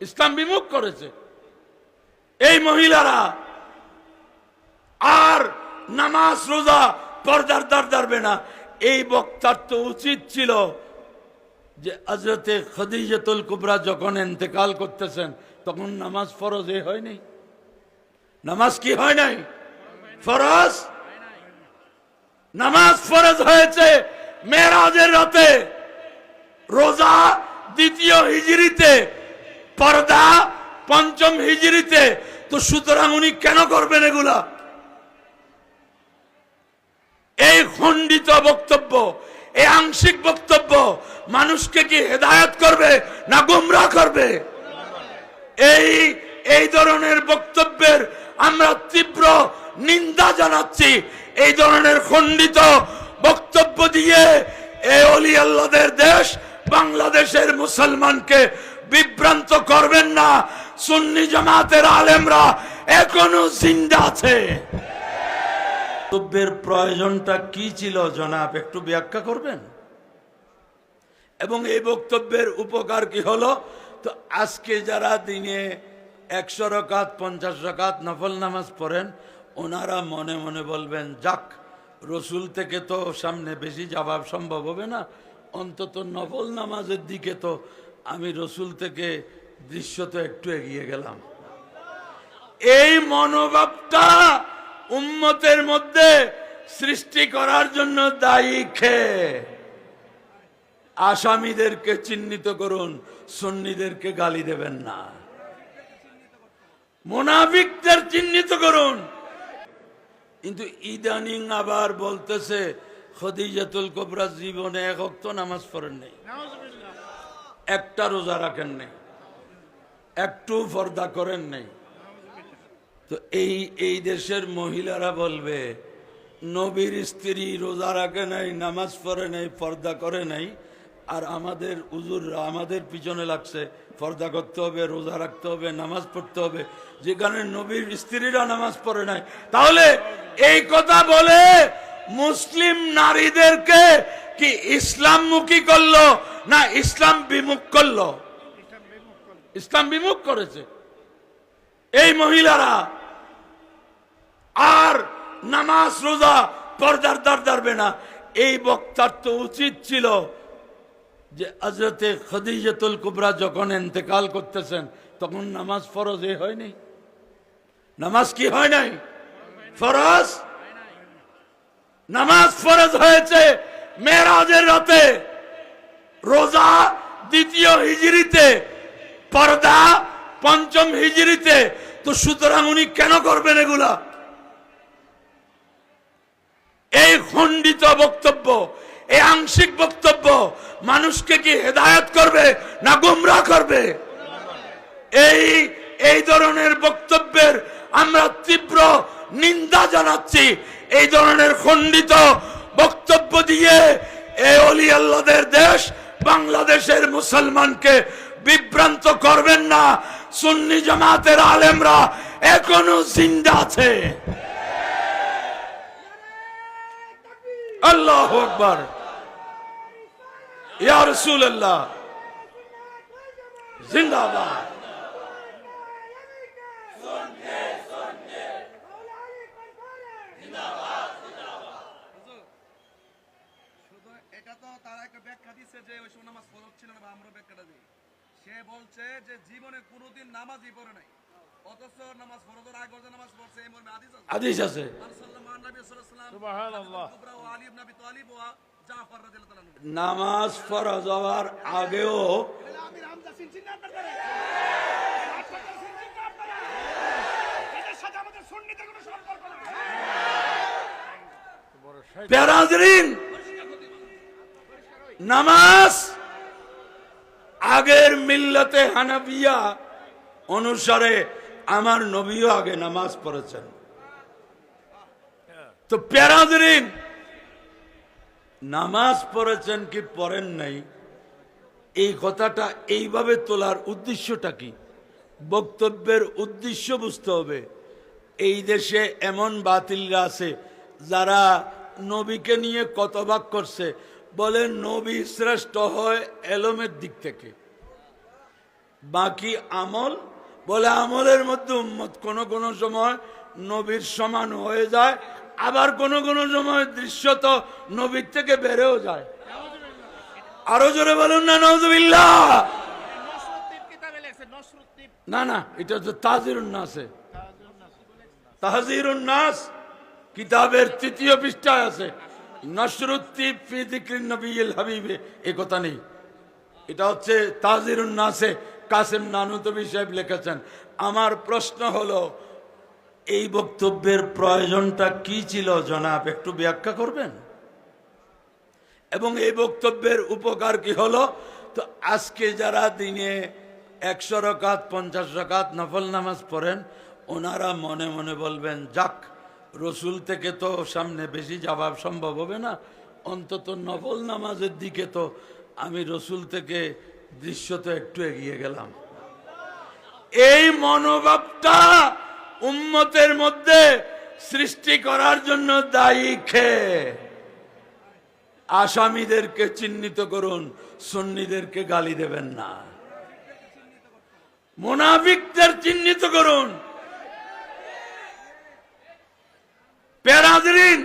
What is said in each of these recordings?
ইসলাম বিমুখ করেছে। এই মহিলারা আর নামাজ, রোজা পর্দার দ্বার দাঁড়বে না। এই বক্তার তো উচিত ছিল যে হজরতে খদিজতুল কুবরা যখন এন্তেকাল করতেছেন, তখন নামাজ ফরজ এ হয়নি নামাজ কি হয় নাই? ফরজ? নামাজ ফরজ হয়েছে মেয়েরাজের রাতে। রোজা দ্বিতীয় হিজড়িতে পর্দা পঞ্চম হিজড়িতে। তো সুতরাং উনি কেন করবেন এগুলা? এই খণ্ডিত বক্তব্য, এই আংশিক বক্তব্য মানুষকে কি হেদায়ত করবে না গুমরা করবে? এই এই ধরনের বক্তব্যের আমরা তীব্র নিন্দা জানাচ্ছি। এই ধরনের খণ্ডিত বক্তব্য দিয়ে এই অলি আল্লাদের দেশ বাংলাদেশের মুসলমানকে বিভ্রান্ত করবেন না। সুন্নি জামাতের আলেমরা এখনও জিন্দা আছে। বক্তব্যের প্রয়োজনটা কি ছিল জনাব, একটু ব্যাখ্যা করবেন? এবং এই বক্তব্যের উপকার কি হলো? তো আজকে যারা দিনে একশো রকাত, পঞ্চাশ রকাত নফল নামাজ পড়েন, ওনারা মনে মনে বলবেন, যাক, রসুল থেকে তো সামনে বেশি জবাব সম্ভব হবে না। অন্তত নফল নামাজের দিকে তো আমি রসুল থেকে দৃশ্য তো একটু এগিয়ে গেলাম। এই মনোভাবটা উম্মতের মধ্যে সৃষ্টি করার জন্য দায়ী খেয়ে আসামিদেরকে চিহ্নিত করুন, সুন্নিদেরকে গালি দেবেন না। মোনাফিকদের চিহ্নিত করুন। কিন্তু ইদানিং আবার বলতেছে, খদিজাতুল কোবরা জীবনে এক নামাজ পড়েন নেই। একটা রোজা রাখেন নেই, একটু পর্দা করেন নেই। তো এই এই দেশের মহিলারা বলবে, নবীর স্ত্রী রোজা রাখে নাই, নামাজ পড়ে নাই, পর্দা করে নাই, আর আমাদের উজুররা আমাদের পিছনে লাগছে, পর্দা করতে হবে, রোজা রাখতে হবে, নামাজ পড়তে হবে। যেখানে নবীর স্ত্রীরা নামাজ পড়ে নাই, তাহলে এই কথা বলে মুসলিম নারীদেরকে কি ইসলাম মুখী করল না ইসলাম বিমুখ করল? ইসলাম বিমুখ করেছে। এই মহিলারা আর নামাজ, রোজা পর্দার দ্বার দাঁড়বে না। এই বক্তার তো উচিত ছিল যে হজরতে খদিজতুল কুবরা যখন এন্তেকাল করতেছেন, তখন নামাজ ফরজ এ হয়নি নামাজ কি হয় নাই? ফরজ? নামাজ ফরজ হয়েছে। মেয়েরাজের রাতে রোজা দ্বিতীয় হিজড়িতে, পর্দা পঞ্চম হিজড়িতে। তো সুতরাং উনি কেন করবেন এগুলা? এই খণ্ডিত বক্তব্য, এই আংশিক বক্তব্য মানুষকে কি হেদায়ত করবে না গুমরা করবে? এই এই ধরনের বক্তব্যের আমরা তীব্র নিন্দা জানাচ্ছি। এই ধরনের খণ্ডিত বক্তব্য দিয়ে এই অলি আল্লাদের দেশ বাংলাদেশের মুসলমানকে বিভ্রান্ত করবেন না। সুন্নি জামাতের আলেমরা এখনও জিন্দা আছে। আল্লাহ আকবর। ইয়া রসুল্লাহ জিন্দাবাদ শুধু এটা তো তারা দিচ্ছে যে ওই সময় নামাজ ফরজ ছিল না বা আমরা ব্যাখ্যাটা দিই। সে বলছে যে জীবনে কোনোদিন নামাজই পড়ে নাই। অথচ নামাজ ফরজের আগে যে নামাজ পড়ছে এই মর্মে হাদিস আছে। হাদিস আছে। সুবহানাল্লাহ। কুবরা ও আলী ইবনে আবি তালিব ও জাফর রাদিয়াল্লাহু তাআলা নামাজ ফরজ হওয়ার আগেও না আপনারা আপনারা চিনছেন না আপনারা এদের সাথে আমাদের সুন্নিতে কোনো সম্পর্ক নাই প্যারাজরিন নামাজ আগের মিল্লতে হানাবিয়া অনুসারে আমার নবীও আগে নামাজ পড়েছেন। তো প্যারাজরিন নামাজ পড়েছেন কি পড়েন নাই? এই কথাটা এইভাবে তোলার উদ্দেশ্যটা কি? বক্তব্যের উদ্দেশ্য বুঝতে হবে। এই দেশে এমন বাতিলরা আছে যারা নবীকে নিয়ে কতবাক করছে। বলে নবী শ্রেষ্ঠ হয় এলমের দিক থেকে। বাকি আমল, বলে আমলের মধ্যে উম্মত কোন কোন সময় নবীর সমান হয়ে যায়, আবার কোন কোন সময় দৃশ্যত নবীর থেকে বেড়েও যায়। আরও জোরে বলুন না নজবিল্লা না না, এটা হচ্ছে তাজিরুন নাসে। তাহজিরুন নাস কিতাবের তৃতীয় পৃষ্ঠায় আছে। হাবিবে নেই। এটা হচ্ছে নাসে কাসেম লিখেছেন। আমার প্রশ্ন হলো, এই বক্তব্যের প্রয়োজনটা কি ছিল জনাব? একটু ব্যাখ্যা করবেন? এবং এই বক্তব্যের উপকার কি হলো? তো আজকে যারা দিনে একশো রকাত, পঞ্চাশ রকাত নফল নামাজ পড়েন, ওনারা মনে মনে বলবেন, যাক রসুল থেকে তো সামনে বেশি জবাব সম্ভব হবে না। অন্তত নফল নামাজের দিকে তো আমি রসুল থেকে দৃশ্য তো একটু এগিয়ে গেলাম। এই মনোভাবটা উম্মতের মধ্যে সৃষ্টি করার জন্য দায়ী খেয়ে আসামিদেরকে চিহ্নিত করুন, সন্নিদেরকে গালি দেবেন না। মোনাফিকদের চিহ্নিত করুন পেরাদরিন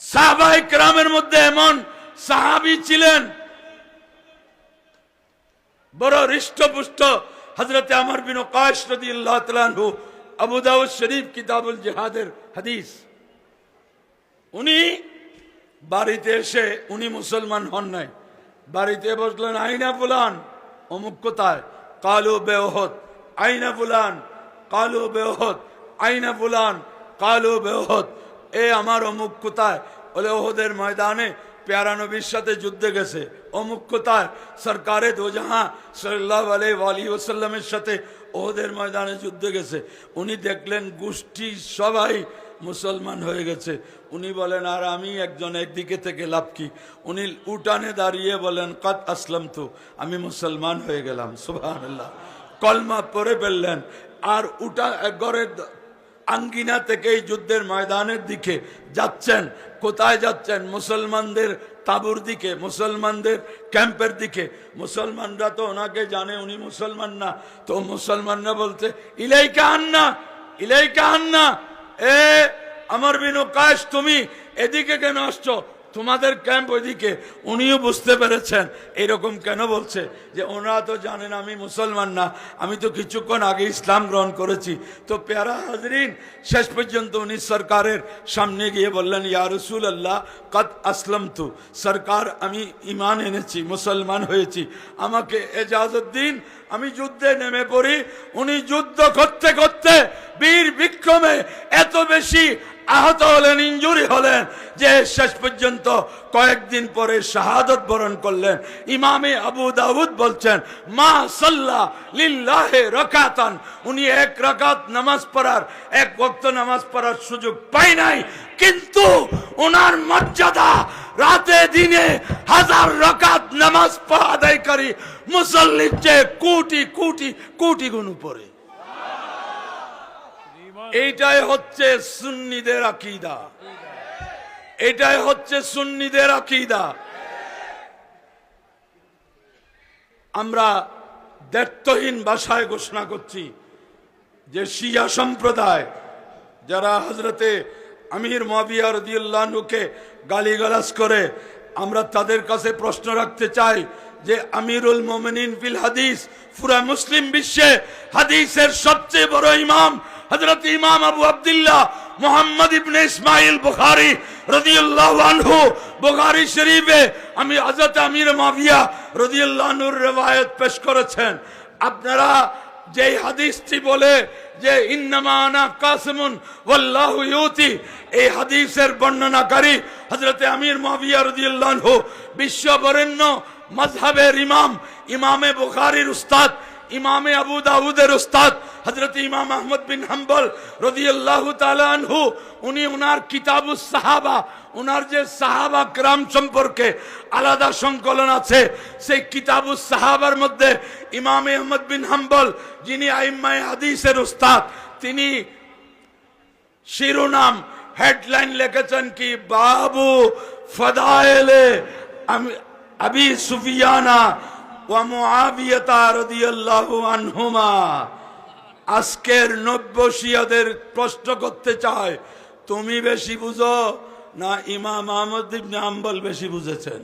সাহাবাই গ্রামের মধ্যে এমন সাহাবি ছিলেন, বড় হৃষ্টপুষ্ট হজরতে আমর বিন কাশ শরীফ কিতাবুল হাদিস। উনি বাড়িতে এসে, উনি মুসলমান হন নাই। বাড়িতে বসলেন, আইনা ফুলান, অমুক কোথায়? কালু বেহত আইনা কালু বেহত আইনা ফুলান। কালু বেহদ এ আমার অমুক কোথায়? বলে ওহদের ময়দানে প্যারা নবীর সাথে যুদ্ধে গেছে। অমুক কোথায়? সরকারে দোজাহা সাল্লাহ আলী ওসাল্লামের সাথে ওহদের ময়দানে যুদ্ধে গেছে। উনি দেখলেন গোষ্ঠী সবাই মুসলমান হয়ে গেছে। উনি বলেন, আর আমি একজন একদিকে থেকে লাভ কি? উনি উঠানে দাঁড়িয়ে বলেন কাত আসলাম তো আমি মুসলমান হয়ে গেলাম। সুবাহ কলমা পরে ফেললেন। আর উঠা ঘরের আঙ্গিনা থেকে এই যুদ্ধের ময়দানের দিকে যাচ্ছেন। কোথায় যাচ্ছেন? মুসলমানদের তাবুর দিকে, মুসলমানদের ক্যাম্পের দিকে। মুসলমানরা তো ওনাকে জানে, উনি মুসলমান না। তো মুসলমানরা বলতে ইলাইকা আন্না ইলাইকা আন্না, এ আমার বিনু কাশ তুমি এদিকে কেন আসছো? তোমাদের ক্যাম্প ওইদিকে, উনিও বুঝতে পেরেছেন এরকম কেন বলছে? যে ওনারা তো জানেন আমি মুসলমান না, আমি তো কিছুক্ষণ আগে ইসলাম গ্রহণ করেছি। তো পেয়ারা হাজরিন, শেষ পর্যন্ত উনি সরকারের সামনে গিয়ে বললেন, ইয়া রসুল আল্লাহ কদ আসলাম তু সরকার আমি ইমান এনেছি, মুসলমান হয়েছি। আমাকে এজাজত দিন, আমি যুদ্ধে নেমে পড়ি। উনি যুদ্ধ করতে করতে বীর বিক্রমে এত বেশি আহত হলেন ইঞ্জুরি হলেন, যে শেষ পর্যন্ত কয়েকদিন পরে শাহাদত বরণ করলেন। ইমামে আবু দাউদ বলছেন, মা সাল্লাহ লিল্লাহে রাকাতান। উনি এক রাকাত নামাজ পড়ার, এক ওয়াক্ত নামাজ পড়ার সুযোগ পাই নাই। কিন্তু ওনার মর্যাদা, রাতে দিনে হাজার রাকাত নামাজ পড়া আদায়কারী মুসল্লির চেয়ে কোটি কোটি কোটি গুণ উপরে। এইটাই হচ্ছে সুন্নিদের আকিদা। এটাই হচ্ছে সুন্নিদের আকিদা। আমরা দায়িত্বহীন ভাষায় ঘোষণা করছি যে শিয়া সম্প্রদায়, যারা হজরতে আমির মাবিয়া রদিউল্লাহকে গালিগালাজ করে, আমরা তাদের কাছে প্রশ্ন রাখতে চাই যে আমিরুল মোমিনিন ফিল হাদিস পুরা মুসলিম বিশ্বে হাদিসের সবচেয়ে বড় ইমাম হজরত ইমাম আবু আব্দুল্লাহ মোহাম্মদ ইবনে ইসমাইল বুখারি রাদিয়াল্লাহু আনহু, বুখারী শরীফে আমি হযরত আমির মাবিয়া রাদিয়াল্লাহু আনহুর রওয়ায়াত পেশ করেছেন। আপনারা যেই হাদিসটি বলে যে, ইন্নামা আনা কাসিমুন ওয়াল্লাহু ইউতি এই হাদিসের বর্ণনাকারী হযরতে আমির মুয়াবিয়া রাদিয়াল্লাহু আনহু বিশ্ববরেণ্য মাযহাবের ইমাম, ইমামে বুখারীর উস্তাদ, ইমামে আবু দাউদের উস্তাদ, হযরত ইমাম আহমদ বিন হাম্বল রাদিয়াল্লাহু তাআলা আনহু, উনি ওনার কিতাবুস সাহাবা ওনার যে সাহাবা গ্রাম সম্পর্কে আলাদা সংকলন আছে, সেই কিতাবুস সাহাবার মধ্যে ইমাম আহমদ বিন হাম্বল, যিনি আইম্মায় হাদিসের উস্তাদ, তিনি শিরোনাম, হেডলাইন লিখেছেন কি, বাবু ফদায়েলে, আমি আবি সুফিয়ানা ওয়া মুআবিয়াতা রাদিয়াল্লাহু আনহুমা। আজকের নব্য শিয়াদের প্রশ্ন করতে চায়, তুমি বেশি বুঝো না ইমাম আহমদ ইবনে আম্বল বেশি বুঝেছেন?